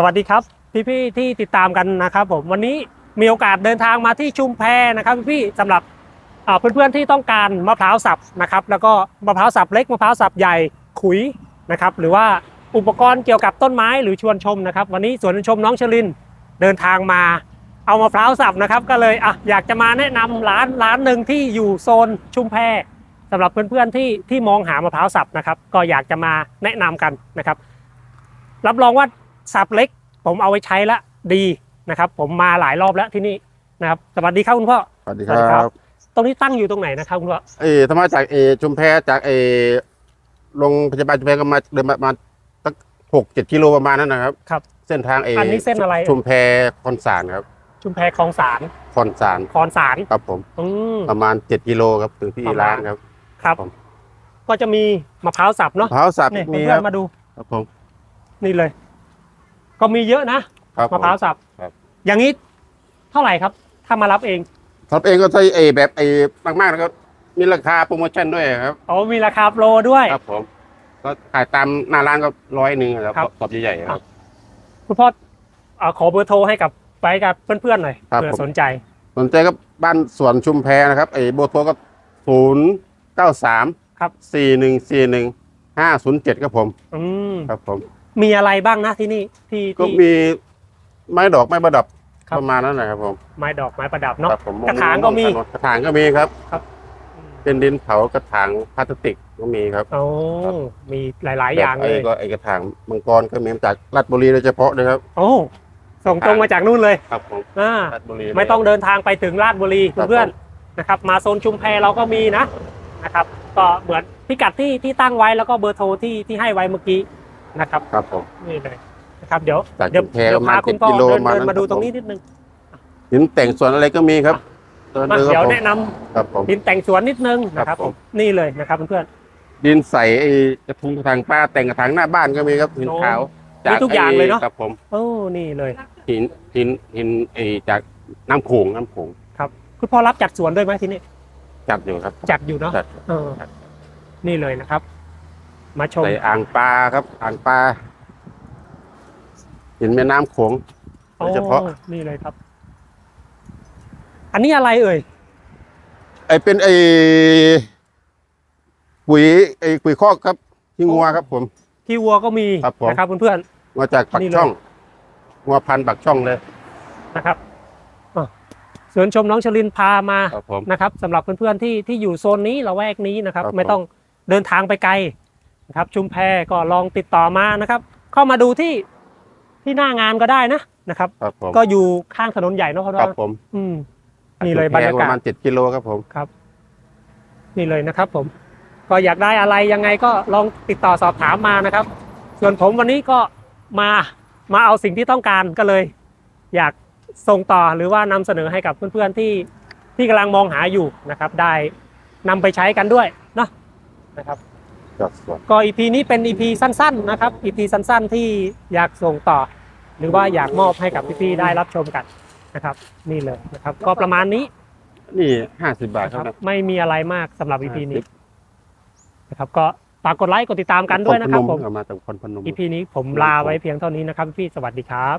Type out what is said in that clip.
สวัสดีครับ พี่ๆที่ติดตามกันนะครับผมวันนี้มีโอกาสเดินทางมาที่ชุมแพนะครับพี่ๆสำหรับอ่าเพื่อนๆที่ต้องการมะพร้าวสับนะครับแล้วก็มะพร้าวสับเล็กมะพร้าวสับใหญ่ขุยนะครับหรือว่าอุปกรณ์เกี่ยวกับต้นไม้หรือชวนชมนะครับ วันนี้สวนชมน้องชลินเดินทางมาเอามะพร้าวสับนะครับ ก็เลยอะอยากจะมาแนะนำร้านร้านหนึ่งที่อยู่โซนชุมแพสำหรับเพื่อนๆที่ที่มองหามะพร้าวสับนะครับ ก็อยากจะมาแนะนำกันนะครับ รับรองว่า สับเล็ก ผมเอาไว้ใช้ละดีนะครับ ผมมาหลายรอบแล้วที่นี่นะครับสวัสดีครับคุณพ่อสวัสดีสควัสดีครัรับบตรงนี้ตั้งอยู่ตรงไหนนะครับคุณพ่อเออธรรมาจากเออชุมแพจากเออลงพยาบาลชุมแพก็มาเดินมาประมาณสักหกเจ็ดกิโลประมาณนั้นนะครับครับ เส้นทางเออันนี้เส้นอะไรชุมแพคอนสารครับ ชุมแพคลองสารคอนสารคอนสารครับผมอืมประมาณเจ็ดกิโลครับถึงที่ประมาณร้านครับ ครับผมก็จะมีมะพร้าวสับเนาะมะพร้าวสับนี่มีคเพื่อรับนๆมาดูครับผมนี่เลย ก็มีเยอะนะครับมะพร้าวสับครับ อย่างนี้เท่าไหร่ครับ ถ้ามารับเองครับเองก็ใช้เออแบบเออมากๆนะครับมีราคาโปรโมชั่นด้วยครับ อ๋อมีราคาโปรด้วย ครับผม ก็ขายตามหน้าร้านก็ร้อยหนึ่งครับครับ กรอบใหญ่ๆครับ คุณพ่อเอ่อขอเบอร์โทรให้กับไปกับเพื่อนๆหน่อยครับเผื่อผม สนใจสนใจก็บ้านสวนชุมแพนะครับไอ้โบโทรก็ศูนย์เก้าสามครับสี่หนึ่งสี่หนึ่งห้าศูนย์เจ็ดครับผม อืมครับผม มีอะไรบ้างนะที่นี่ที่ก็ที่ มีไม้ดอกไม้ประดับครับ ประมาณนั้นแหละครับผมไม้ดอกไม้ประดับเนาะ ครับผมกระถางก็มีกระถางก็มีครับอืมเป็นดินเผากระถางพลาสติกก็มีครับโอ้ครับมีหลาย ๆ อย่างแบบเลไอ้ยก็ไอ้กระถางมังกรก็มีมาจากราชบุรีโดยเฉพาะเลยครับ โอ้ส่งตรงมาจากนู่นเลยครับผมอ่าราชบุรีไม่ต้องเดินทางไปถึงราชบุรีครับ เพื่อนผมๆนะครับ มาโซนชุมแพเราก็มีนะนะครับ ก็เหมือนพิกัดที่ที่ตั้งไว้แล้วก็เบอร์โทรที่ที่ให้ไว้เมื่อกี้ นะครับครับผม นี่เลยนะครับเดี๋ยวจากเดี๋ยวชุมแพเดี๋ยวประมาพาณคุณพ่อ7กิโลเดินประมาณเดินนั้นมาดูครับ ตรงนี้ผมนิดนึงหินแต่งสวนอะไรก็มีครับเดินมาดูคเดี๋ยรัวบผมแนะนำครับผม ดินแต่งสวนนิดนึงนะครับครับผผม มนี่เลยนะครับเพื่อน ดินใสไอ้กระทุงกระถางป้าแต่งกระถางหน้าบ้านก็มีครับหินโอ้ขาวมีทุกอย่างเลยเนอะ ครับผมๆโอ้นี่เลย หินหินหินไอ้จากน้ำโขงน้ำโขงครับคุณพ่อรับจัดสวนด้วยไหมที่นี่จัดอยู่ครับจัดอยู่เนาะจัด เออ นี่เลยนะครับ มาชม ใส่อ่างปลาครับ อ่างปลาหินแม่น้ำโขงโดยเฉพาะโอ้นี่เลยครับ อันนี้อะไรเอ่ย ไอ้เป็นไอ้ปุ๋ยไอ้ปุ๋ยคอกครับที่งัวครับผม ที่วัวก็มีครับผม นะครับเพื่อน มาจากปักนี่เลย ช่องงัวพันธุ์ปักช่องเลย ๆนะครับอะสวนชมน้องชลินพามาครับผม นะครับสำหรับเพื่อนๆที่ที่อยู่โซนนี้ละแวกนี้นะครับ ครับไม่ต้องเดินทางไปไกล นะครับชุมแพก็ลองติดต่อมานะครับ เข้ามาดูที่ที่หน้างานก็ได้นะนะครับครับผมก็อยู่ข้างถนนใหญ่เนอะเขาครับว่าผมอืมนี่เลยบรรยากาศประมาณเจ็ดกิโลครับผมนี่เลยนะครับผมก็อยากได้อะไรยังไงก็ลองติดต่อสอบถามมานะครับ ส่วนผมวันนี้ก็มามาเอาสิ่งที่ต้องการก็เลย อยากส่งต่อหรือว่านำเสนอให้กับเพื่อนๆที่ที่กำลังมองหาอยู่นะครับ ได้นำไปใช้กันด้วยเนาะนะครับ จากสวนก็อีพีนี้เป็นอีพีสั้นๆนะครับอีพีสั้นๆที่อยากส่งต่อ หรือว่าอยากมอบให้กับพี่ๆได้รับชมกันนะครับ นี่เลยนะครับ ก็ประมาณนี้นี่ห้าสิบบาทนะคครัรับบไม่มีอะไรมากสำหรับอีพีนี้นะครับก็ฝากกดไลค์กดติดตามกันด้วยนะครับผมเอามาจากคนพนมอีพีนี้ผมลาไว้เพียงเท่านี้นะครับ พี่สวัสดีครับ